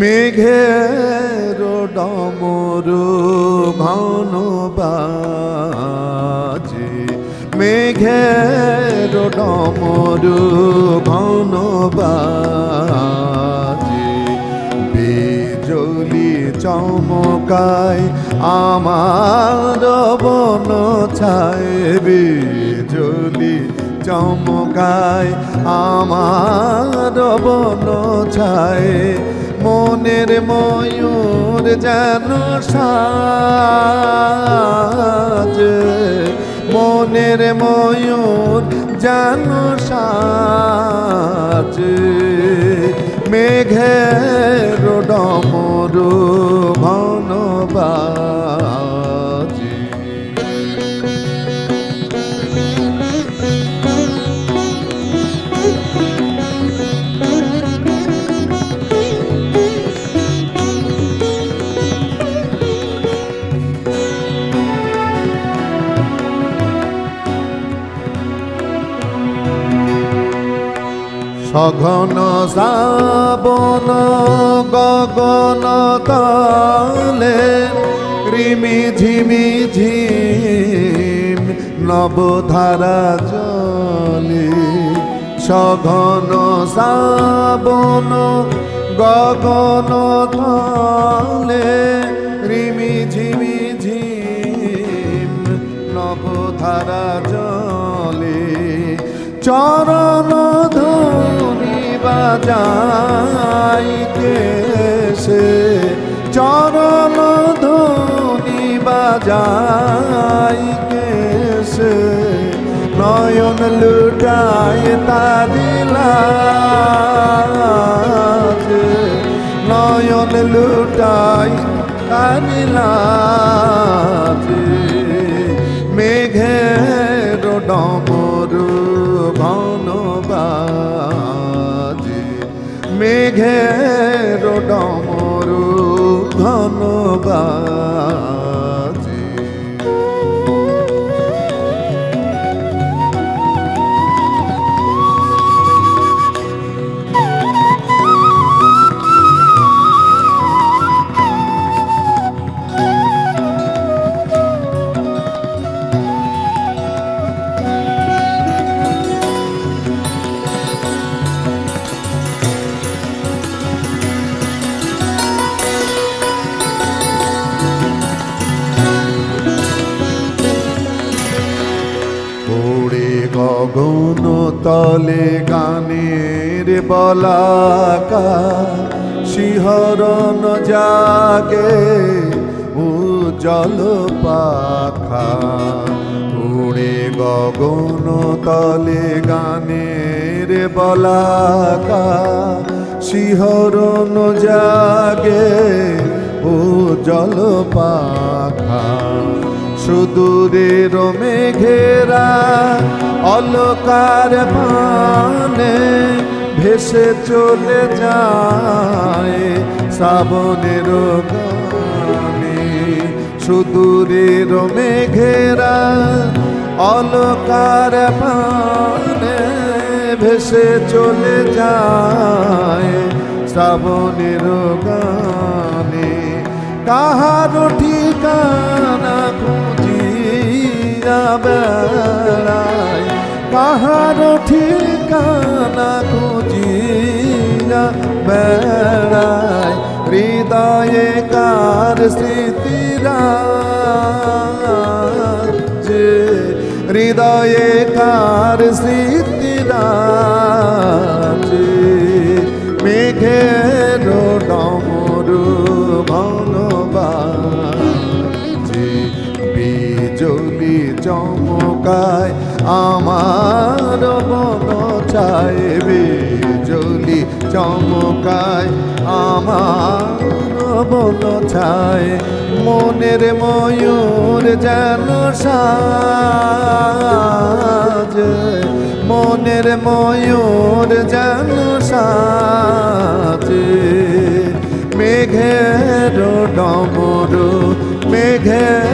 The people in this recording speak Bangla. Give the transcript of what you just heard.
মেঘের ডমরু ঘন বাজে। মেঘের ডমরু ঘন বাজে। বিজলি চমকায়, আমার বন ছায়। বিজলি চমকায়, আমার বন ছায়। মনের ময়ূর যেন সাজ। মনের ময়ূর যেন সাজ সঘন শ্রাবণ গগন তলে কৃমি ঝিমি ঝিম নবধারা জলে সঘন শ্রাবণ গগন তলে কৃমি ঝিমি ঝিম নবধারা জলে চরণ বাজাইতে চরণ ধনি বাজাইতে সে নয়ন লুটায় তারিলা নয়ন লুটায় তারিলা মেঘের ডমরু ঘন ওড়ে গগন তলে গানের বলাকা, শিহরণ জাগে উজ্জ্বল পাখা। উড়ে গগন তলে গানের বলাকা, শিহরণ জাগে উজ্জ্বল পাখা। সুদূরের মেঘেরা অলকার পানে ভেসে চলে যায় শ্রাবণের গানে। সুদূরের মেঘেরা অলকার পানে ভেসে চলে যায় শ্রাবণের গানে। কাহার ঠিকানা বেড়ায় কাহার ঠিকানা খুঁজিয়া বেড়ায় হৃদয়ে কার স্মৃতিরা হৃদয়ে কার স্মৃতিরা আমার বন চায় বিজলি চমকায়, আমার বন ছায় মনের ময়ূর যেন সাজ। মনের ময়ূর যেন সাজে। মেঘের ডমরু, মেঘের